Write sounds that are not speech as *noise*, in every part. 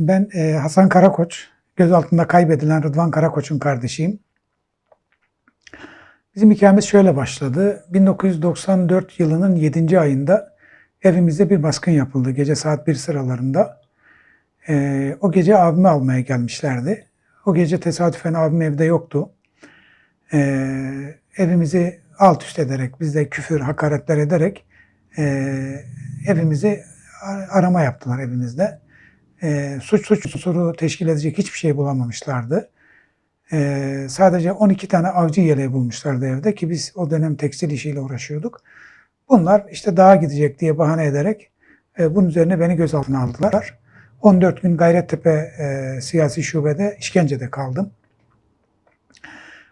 Ben e, Hasan Karakoç, gözaltında kaybedilen Rıdvan Karakoç'un kardeşiyim. Bizim hikayemiz şöyle başladı. 1994 yılının 7. ayında evimizde bir baskın yapıldı. Gece saat 1 sıralarında. E, o gece abimi almaya gelmişlerdi. O gece tesadüfen abim evde yoktu. E, evimizi alt üst ederek, bizde küfür, hakaretler ederek e, evimizi arama yaptılar evimizde. E, suç suç unsuru teşkil edecek hiçbir şey bulamamışlardı. E, sadece 12 tane avcı yeleği bulmuşlardı evde ki biz o dönem tekstil işiyle uğraşıyorduk. Bunlar işte dağa gidecek diye bahane ederek e, bunun üzerine beni gözaltına aldılar. 14 gün Gayrettepe e, siyasi şubede işkencede kaldım.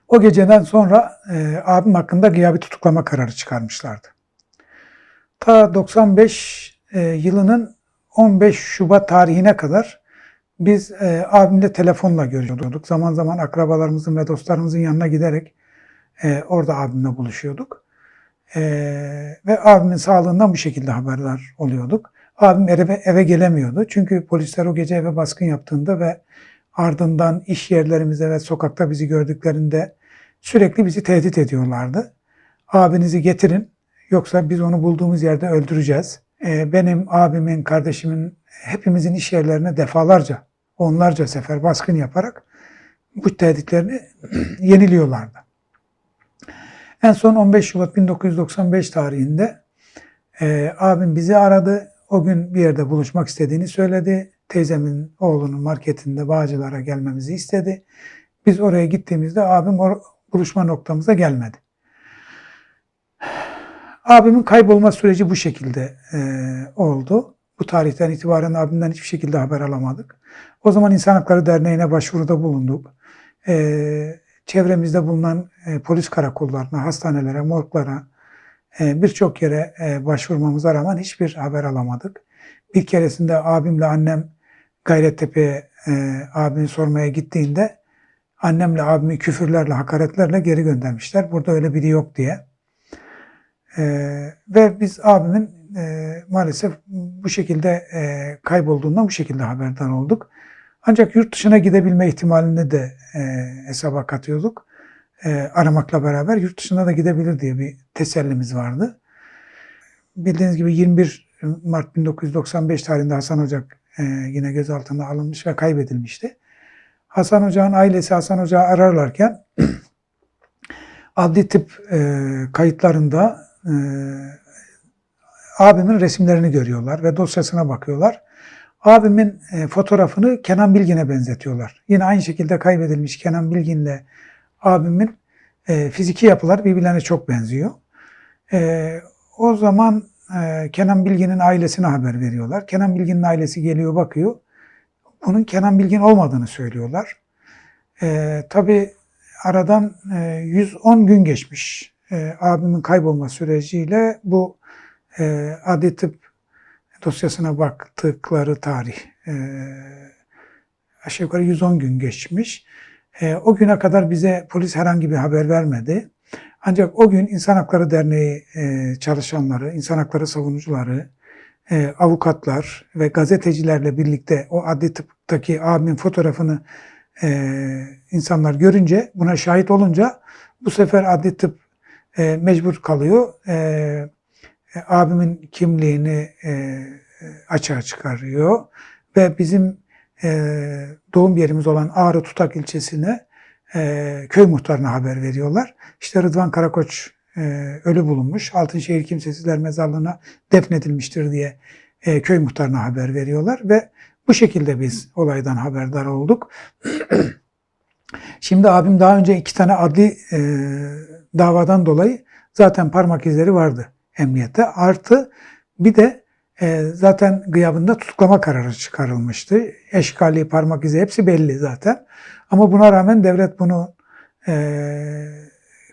O geceden sonra e, abim hakkında gıyabi tutuklama kararı çıkarmışlardı. Ta 95 e, yılının 15 Şubat tarihine kadar biz e, abimle telefonla görüşüyorduk. Zaman zaman akrabalarımızın ve dostlarımızın yanına giderek e, orada abimle buluşuyorduk. E, ve abimin sağlığından bu şekilde haberdar oluyorduk. Abim eve, eve gelemiyordu. Çünkü polisler o gece eve baskın yaptığında ve ardından iş yerlerimizde ve sokakta bizi gördüklerinde sürekli bizi tehdit ediyorlardı. Abinizi getirin yoksa biz onu bulduğumuz yerde öldüreceğiz. Ee, benim abimin, kardeşimin, hepimizin iş yerlerine defalarca, onlarca sefer baskın yaparak bu tehditlerini *clears throat* yeniliyorlardı. En son 15 Şubat 1995 tarihinde e, abim bizi aradı. O gün bir yerde buluşmak istediğini söyledi. Teyzemin oğlunun marketinde Bağcılar'a gelmemizi istedi. Biz oraya gittiğimizde abim o buluşma noktamıza gelmedi. Abimin kaybolma süreci bu şekilde e, oldu. Bu tarihten itibaren abimden hiçbir şekilde haber alamadık. O zaman İnsan Hakları Derneği'ne başvuruda bulunduk. E, çevremizde bulunan e, polis karakollarına, hastanelere, morglara, e, birçok yere e, başvurmamıza rağmen hiçbir haber alamadık. Bir keresinde abimle annem Gayrettepe'ye e, abimi sormaya gittiğinde annemle abimi küfürlerle, hakaretlerle geri göndermişler. Burada öyle biri yok diye. Ee, ve biz abimin e, maalesef bu şekilde e, kaybolduğundan bu şekilde haberdar olduk. Ancak yurt dışına gidebilme ihtimalini de e, hesaba katıyorduk. E, aramakla beraber yurt dışına da gidebilir diye bir tesellimiz vardı. Bildiğiniz gibi 21 Mart 1995 tarihinde Hasan Ocak e, yine gözaltına alınmış ve kaybedilmişti. Hasan Ocak'ın ailesi Hasan Ocak'ı ararlarken *clears throat* adli tıp e, kayıtlarında e, abimin resimlerini görüyorlar ve dosyasına bakıyorlar. Abimin e, fotoğrafını Kenan Bilgin'e benzetiyorlar. Yine aynı şekilde kaybedilmiş Kenan Bilgin'le abimin e, fiziki yapılar birbirlerine çok benziyor. E, o zaman e, Kenan Bilgin'in ailesine haber veriyorlar. Kenan Bilgin'in ailesi geliyor bakıyor. Bunun Kenan Bilgin olmadığını söylüyorlar. E, tabii aradan e, 110 gün geçmiş e, abimin kaybolma süreciyle bu e, adli tıp dosyasına baktıkları tarih e, aşağı yukarı 110 gün geçmiş. E, o güne kadar bize polis herhangi bir haber vermedi. Ancak o gün İnsan Hakları Derneği e, çalışanları, insan hakları savunucuları, e, avukatlar ve gazetecilerle birlikte o adli tıptaki abimin fotoğrafını e, insanlar görünce, buna şahit olunca bu sefer adli tıp e, mecbur kalıyor. E, e, abimin kimliğini e, açığa çıkarıyor ve bizim e, doğum yerimiz olan Ağrı Tutak ilçesine e, köy muhtarına haber veriyorlar. İşte Rıdvan Karakoç e, ölü bulunmuş. Altınşehir Kimsesizler Mezarlığı'na defnedilmiştir diye e, köy muhtarına haber veriyorlar ve bu şekilde biz olaydan haberdar olduk. *clears throat* Şimdi abim daha önce iki tane adli e, davadan dolayı zaten parmak izleri vardı emniyette. Artı bir de e, zaten gıyabında tutuklama kararı çıkarılmıştı. Eşkali, parmak izi hepsi belli zaten. Ama buna rağmen devlet bunu e,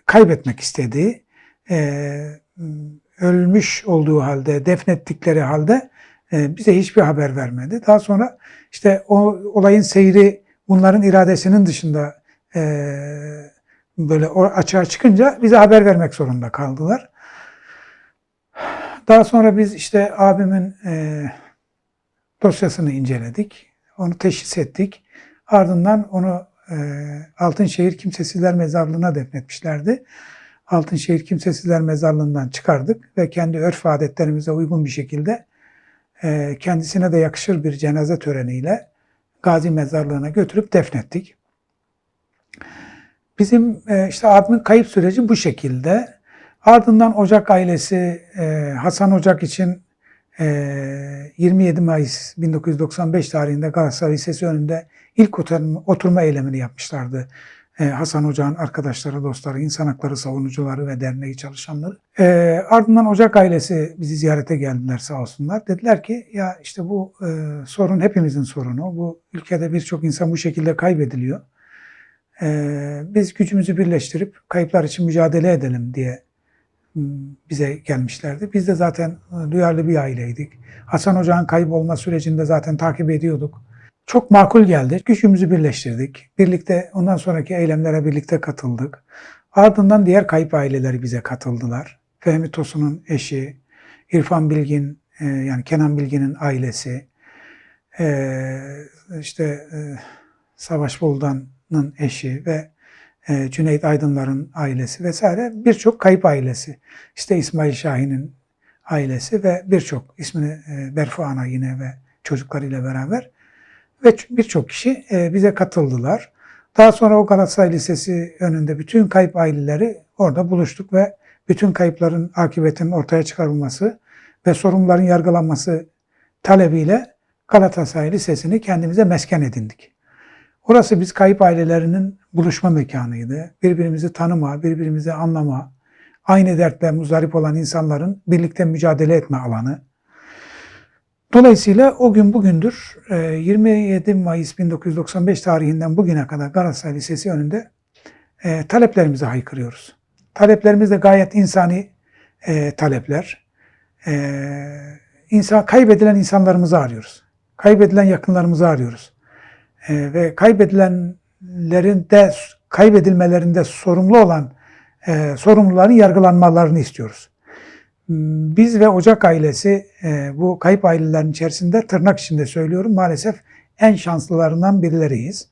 kaybetmek istedi. E, ölmüş olduğu halde, defnettikleri halde e, bize hiçbir haber vermedi. Daha sonra işte o olayın seyri bunların iradesinin dışında e, böyle açığa çıkınca bize haber vermek zorunda kaldılar. Daha sonra biz işte abimin e, dosyasını inceledik. onu teşhis ettik. Ardından onu e, Altınşehir Kimsesizler Mezarlığı'na defnetmişlerdi. Altınşehir Kimsesizler Mezarlığı'ndan çıkardık ve kendi örf adetlerimize uygun bir şekilde e, kendisine de yakışır bir cenaze töreniyle Gazi Mezarlığı'na götürüp defnettik. Bizim e, işte abimin kayıp süreci bu şekilde. Ardından Ocak ailesi e, Hasan Ocak için e, 27 Mayıs 1995 tarihinde Galatasaray Lisesi önünde ilk oturma, oturma eylemini yapmışlardı. E, Hasan Ocak'ın arkadaşları, dostları, insan hakları savunucuları ve derneği çalışanları. E, ardından Ocak ailesi bizi ziyarete geldiler sağ olsunlar. Dediler ki ya işte bu e, sorun hepimizin sorunu. Bu ülkede birçok insan bu şekilde kaybediliyor. E, biz gücümüzü birleştirip kayıplar için mücadele edelim diye m, bize gelmişlerdi. Biz de zaten e, duyarlı bir aileydik. Hasan Ocak'ın kaybolma sürecinde zaten takip ediyorduk. Çok makul geldi. Gücümüzü birleştirdik. Birlikte ondan sonraki eylemlere birlikte katıldık. Ardından diğer kayıp aileleri bize katıldılar. Fehmi Tosun'un eşi, İrfan Bilgin, e, yani Kenan Bilgin'in ailesi, e, işte Savaş Buldan'ın eşi ve e, Cüneyt Aydınlar'ın ailesi vesaire birçok kayıp ailesi. İşte İsmail Şahin'in ailesi ve birçok ismini e, Berfu Ana yine ve çocuklarıyla beraber ve birçok kişi e, bize katıldılar. Daha sonra o Galatasaray Lisesi önünde bütün kayıp aileleri orada buluştuk ve bütün kayıpların akıbetinin ortaya çıkarılması ve sorumluların yargılanması talebiyle Galatasaray Lisesi'ni kendimize mesken edindik. Orası biz kayıp ailelerinin buluşma mekanıydı. Birbirimizi tanıma, birbirimizi anlama, aynı dertle muzdarip olan insanların birlikte mücadele etme alanı. Dolayısıyla o gün bugündür e, 27 Mayıs 1995 tarihinden bugüne kadar Galatasaray Lisesi önünde e, taleplerimizi haykırıyoruz. Taleplerimiz de gayet insani e, talepler. E, insan kaybedilen insanlarımızı arıyoruz. Kaybedilen yakınlarımızı arıyoruz. E, ve kaybedilenlerin de kaybedilmelerinde sorumlu olan e, sorumluların yargılanmalarını istiyoruz. Biz ve Ocak ailesi e, bu kayıp ailelerin içerisinde tırnak içinde söylüyorum maalesef en şanslılarından birileriyiz.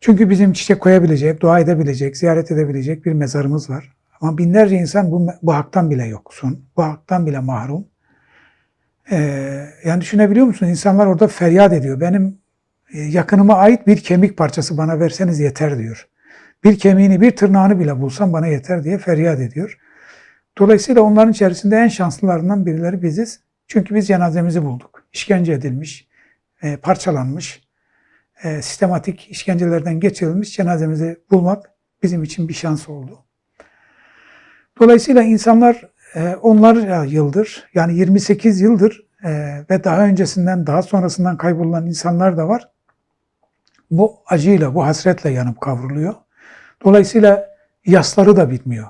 Çünkü bizim çiçek koyabilecek, dua edebilecek, ziyaret edebilecek bir mezarımız var. Ama binlerce insan bu, bu haktan bile yoksun. Bu haktan bile mahrum. Ee, yani düşünebiliyor musun? İnsanlar orada feryat ediyor. Benim yakınıma ait bir kemik parçası bana verseniz yeter diyor. Bir kemiğini, bir tırnağını bile bulsam bana yeter diye feryat ediyor. Dolayısıyla onların içerisinde en şanslılarından birileri biziz. Çünkü biz cenazemizi bulduk. İşkence edilmiş, e, parçalanmış, e, sistematik işkencelerden geçirilmiş cenazemizi bulmak bizim için bir şans oldu. Dolayısıyla insanlar e, onlarca yıldır, yani 28 yıldır e, ve daha öncesinden, daha sonrasından kaybolulan insanlar da var. Bu acıyla, bu hasretle yanıp kavruluyor. Dolayısıyla yasları da bitmiyor.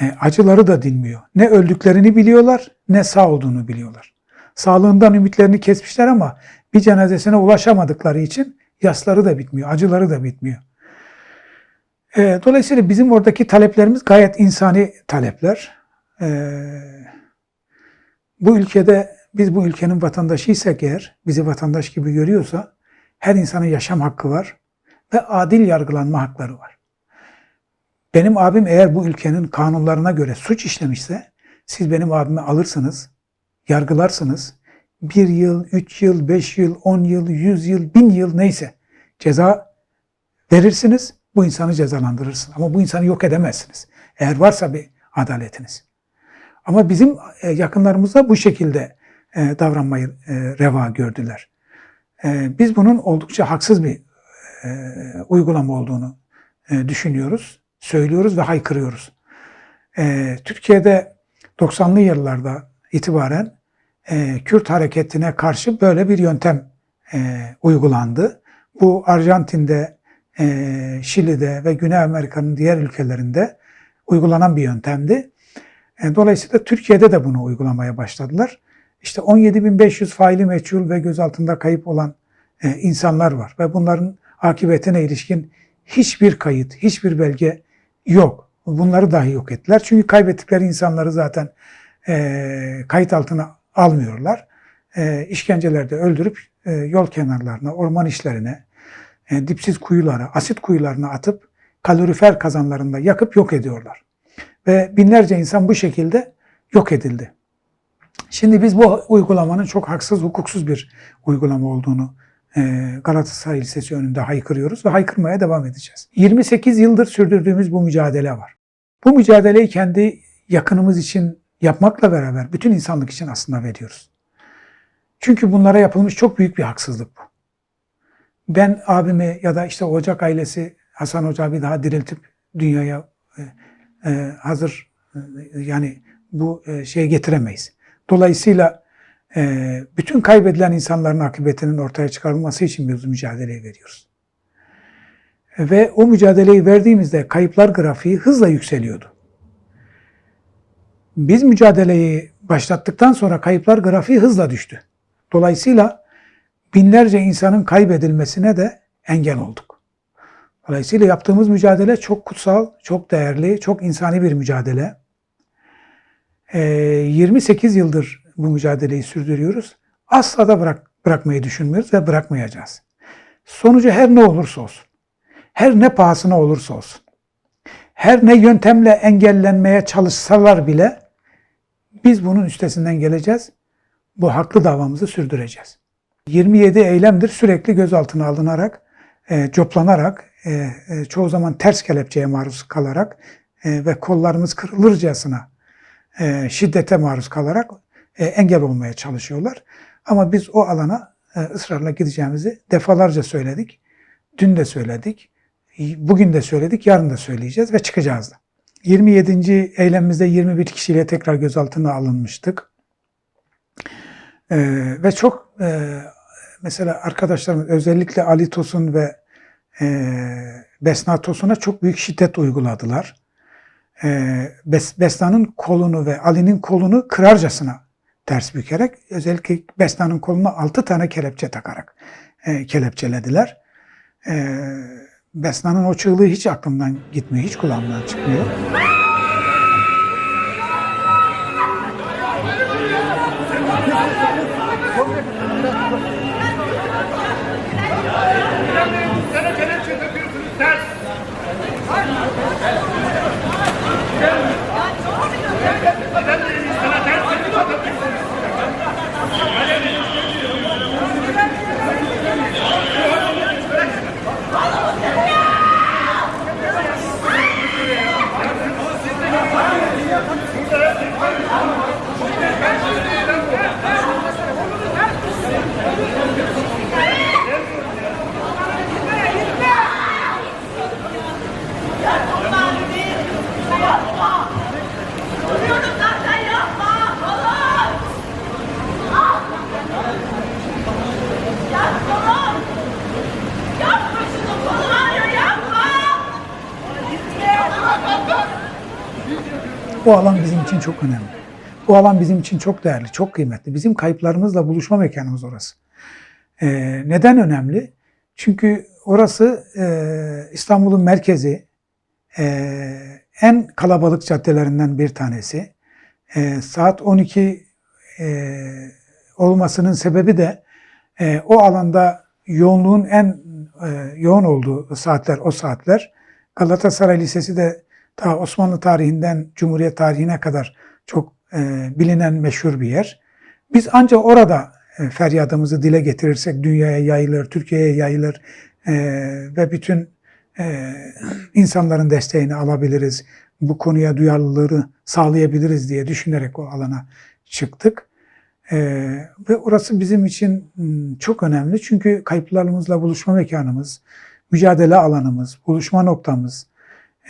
E, acıları da dinmiyor. Ne öldüklerini biliyorlar, ne sağ olduğunu biliyorlar. Sağlığından ümitlerini kesmişler ama bir cenazesine ulaşamadıkları için yasları da bitmiyor, acıları da bitmiyor. E, dolayısıyla bizim oradaki taleplerimiz gayet insani talepler. E, bu ülkede biz bu ülkenin vatandaşıysak eğer, bizi vatandaş gibi görüyorsa her insanın yaşam hakkı var ve adil yargılanma hakları var. Benim abim eğer bu ülkenin kanunlarına göre suç işlemişse siz benim abimi alırsınız, yargılarsınız. Bir yıl, üç yıl, beş yıl, on yıl, yüz yıl, bin yıl neyse ceza verirsiniz. Bu insanı cezalandırırsınız. Ama bu insanı yok edemezsiniz. Eğer varsa bir adaletiniz. Ama bizim e, yakınlarımızda bu şekilde e, davranmayı e, reva gördüler. Biz bunun oldukça haksız bir uygulama olduğunu düşünüyoruz söylüyoruz ve haykırıyoruz. E, Türkiye'de 90'lı yıllarda itibaren e, Kürt hareketine karşı böyle bir yöntem e, uygulandı. Bu Arjantin'de, e, Şili'de ve Güney Amerika'nın diğer ülkelerinde uygulanan bir yöntemdi. E, dolayısıyla Türkiye'de de bunu uygulamaya başladılar. İşte 17.500 faili meçhul ve gözaltında kayıp olan e, insanlar var ve bunların akıbetine ilişkin hiçbir kayıt, hiçbir belge yok. Bunları dahi yok ettiler. Çünkü kaybettikleri insanları zaten e, kayıt altına almıyorlar. E, işkencelerde öldürüp e, yol kenarlarına, orman işlerine, dipsiz kuyulara, asit kuyularına atıp kalorifer kazanlarında yakıp yok ediyorlar. Ve binlerce insan bu şekilde yok edildi. Şimdi biz bu uygulamanın çok haksız, hukuksuz bir uygulama olduğunu e, Galatasaray Lisesi önünde haykırıyoruz ve haykırmaya devam edeceğiz. 28 yıldır sürdürdüğümüz bu mücadele var. Bu mücadeleyi kendi yakınımız için yapmakla beraber bütün insanlık için aslında veriyoruz. Çünkü bunlara yapılmış çok büyük bir haksızlık bu. Ben abimi ya da işte Ocak ailesi Hasan Hoca bir daha diriltip dünyaya e, e, hazır yani bu e, getiremeyiz. Dolayısıyla e, bütün kaybedilen insanların akıbetinin ortaya çıkarılması için biz mücadeleyi veriyoruz. Ve o mücadeleyi verdiğimizde kayıplar grafiği hızla yükseliyordu. Biz mücadeleyi başlattıktan sonra kayıplar grafiği hızla düştü. Dolayısıyla binlerce insanın kaybedilmesine de engel olduk. Dolayısıyla yaptığımız mücadele çok kutsal, çok değerli, çok insani bir mücadele. Ee, 28 yıldır bu mücadeleyi sürdürüyoruz. Asla da bırak, bırakmayı düşünmüyoruz ve bırakmayacağız. Sonucu her ne olursa olsun, her ne pahasına olursa olsun, her ne yöntemle engellenmeye çalışsalar bile biz bunun üstesinden geleceğiz. Bu haklı davamızı sürdüreceğiz. 27 eylemdir sürekli gözaltına alınarak, e, coplanarak, e, e, çoğu zaman ters kelepçeye maruz kalarak e, ve kollarımız kırılırcasına e, şiddete maruz kalarak e, engel olmaya çalışıyorlar. Ama biz o alana e, ısrarla gideceğimizi defalarca söyledik. Dün de söyledik. Bugün de söyledik, yarın da söyleyeceğiz ve çıkacağız da. 27. eylemimizde 21 kişiyle tekrar gözaltına alınmıştık. Ee, ve çok e, mesela arkadaşlarımız özellikle Ali Tosun ve e, Besna Tosun'a çok büyük şiddet uyguladılar. E, Bes, Besna'nın kolunu ve Ali'nin kolunu kırarcasına ters bükerek özellikle Besna'nın koluna 6 tane kelepçe takarak e, kelepçelediler. E, Besna'nın o çığlığı hiç aklımdan gitmiyor, hiç kulağımdan çıkmıyor. Bu alan bizim için çok önemli. Bu alan bizim için çok değerli, çok kıymetli. Bizim kayıplarımızla buluşma mekanımız orası. Ee, neden önemli? Çünkü orası e, İstanbul'un merkezi, e, en kalabalık caddelerinden bir tanesi. E, saat 12 e, olmasının sebebi de e, o alanda yoğunluğun en e, yoğun olduğu saatler o saatler. Galatasaray Lisesi de ta Osmanlı tarihinden Cumhuriyet tarihine kadar çok e, bilinen meşhur bir yer. Biz ancak orada e, feryadımızı dile getirirsek dünyaya yayılır, Türkiye'ye yayılır e, ve bütün e, insanların desteğini alabiliriz. Bu konuya duyarlılığı sağlayabiliriz diye düşünerek o alana çıktık. E, ve orası bizim için m, çok önemli çünkü kayıplarımızla buluşma mekanımız, mücadele alanımız, buluşma noktamız.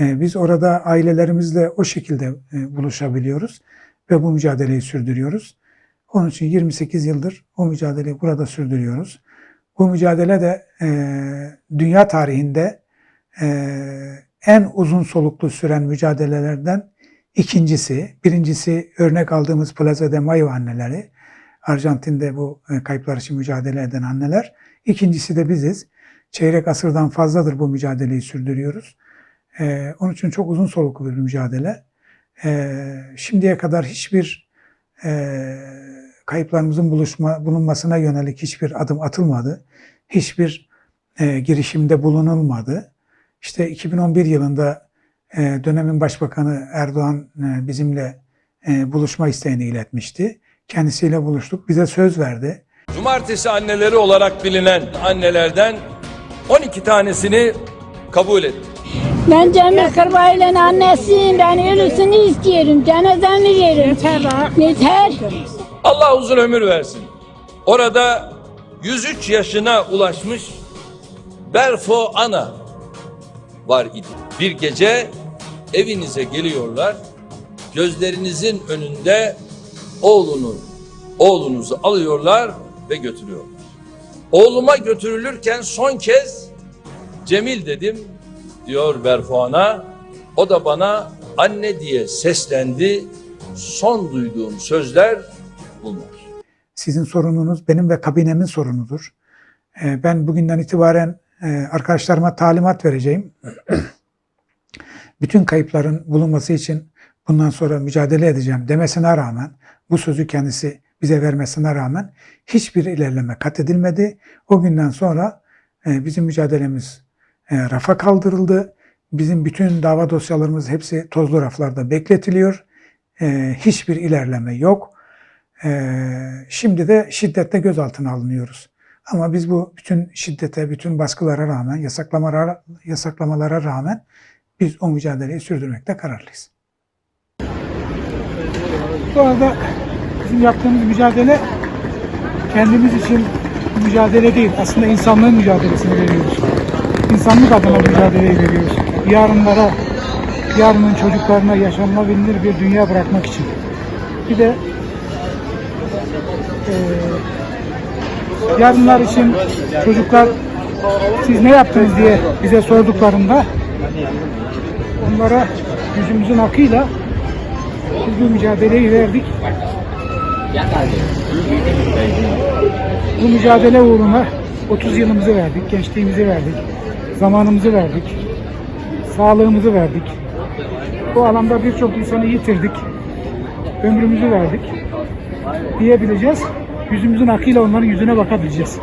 E, biz orada ailelerimizle o şekilde e, buluşabiliyoruz ve bu mücadeleyi sürdürüyoruz. Onun için 28 yıldır o mücadeleyi burada sürdürüyoruz. Bu mücadele de e, dünya tarihinde en uzun soluklu süren mücadelelerden ikincisi. Birincisi örnek aldığımız Plaza de Mayo anneleri. Arjantin'de bu e, kayıplar için mücadele eden anneler. İkincisi de biziz. Çeyrek asırdan fazladır bu mücadeleyi sürdürüyoruz. E, onun için çok uzun soluklu bir mücadele. E, şimdiye kadar hiçbir e, kayıplarımızın buluşma, bulunmasına yönelik hiçbir adım atılmadı. Hiçbir e, girişimde bulunulmadı. İşte 2011 yılında e, dönemin başbakanı Erdoğan e, bizimle e, buluşma isteğini iletmişti. Kendisiyle buluştuk. Bize söz verdi. Cumartesi anneleri olarak bilinen annelerden 12 tanesini kabul etti. Ben Cemil Kırbaylı'nın annesiyim. Ben ölüsünü istiyorum. Cenazemi verin. Yeter Yeter. Allah uzun ömür versin. Orada 103 yaşına ulaşmış Berfo Ana var idi. Bir gece evinize geliyorlar. Gözlerinizin önünde oğlunu, oğlunuzu alıyorlar ve götürüyorlar. Oğluma götürülürken son kez Cemil dedim diyor Berfo Ana. O da bana anne diye seslendi. Son duyduğum sözler bunlar. Sizin sorununuz benim ve kabinemin sorunudur. E, ben bugünden itibaren e, arkadaşlarıma talimat vereceğim. *clears throat* Bütün kayıpların bulunması için bundan sonra mücadele edeceğim demesine rağmen, bu sözü kendisi bize vermesine rağmen hiçbir ilerleme kat edilmedi. O günden sonra e, bizim mücadelemiz rafa kaldırıldı. Bizim bütün dava dosyalarımız hepsi tozlu raflarda bekletiliyor. E, hiçbir ilerleme yok. Ee, şimdi de şiddetle gözaltına alınıyoruz. Ama biz bu bütün şiddete, bütün baskılara rağmen, yasaklamalara, yasaklamalara rağmen biz o mücadeleyi sürdürmekte kararlıyız. Bu arada bizim yaptığımız mücadele kendimiz için mücadele değil. Aslında insanlığın mücadelesini veriyoruz. İnsanlık adına mücadeleyi veriyoruz. Yarınlara, yarının çocuklarına yaşanılabilir bir dünya bırakmak için. Bir de eee yarınlar için çocuklar siz ne yaptınız diye bize sorduklarında onlara yüzümüzün akıyla biz bu mücadeleyi verdik. Bu mücadele uğruna 30 yılımızı verdik, gençliğimizi verdik, zamanımızı verdik, sağlığımızı verdik. Bu alanda birçok insanı yitirdik, ömrümüzü verdik diyebileceğiz. Yüzümüzün akıyla onların yüzüne bakabileceğiz.